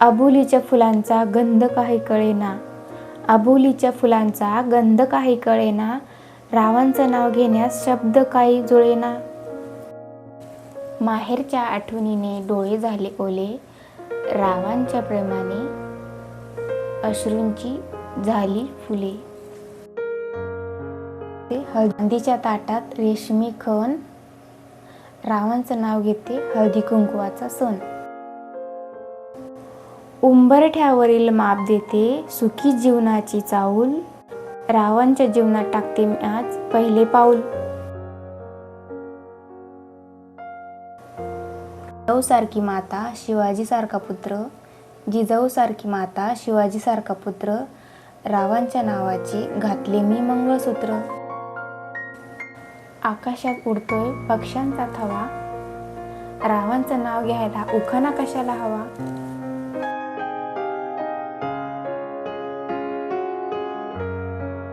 अबोलीच्या फुलांचा गंध काही कळेना. अबोलीच्या फुलांचा गंध काही कळेना. रावांचं नाव घेण्यास शब्द काही जुळेना. माहेरच्या आठवणीने डोळे झाले ओले. रावांच्या प्रेमाने अश्रूंची झाली फुले. हळदीच्या ताटात रेशमी खण. रावांचं नाव घेते हळदी कुंकवाचा सण. उंबरठ्यावरील माप देते सुखी जीवनाची चाऊल. रावांच्या जीवनात टाकते मी आज पहिले पाऊल. जिजाऊ सारखी माता शिवाजीसारखा पुत्र. जिजाऊ सारखी माता शिवाजीसारखा पुत्र. रावांच्या नावाचे घातले मी मंगळसूत्र. आकाशात उडतोय पक्ष्यांचा थवा. रावांचं नाव घ्यायला उखाना कशाला हवा?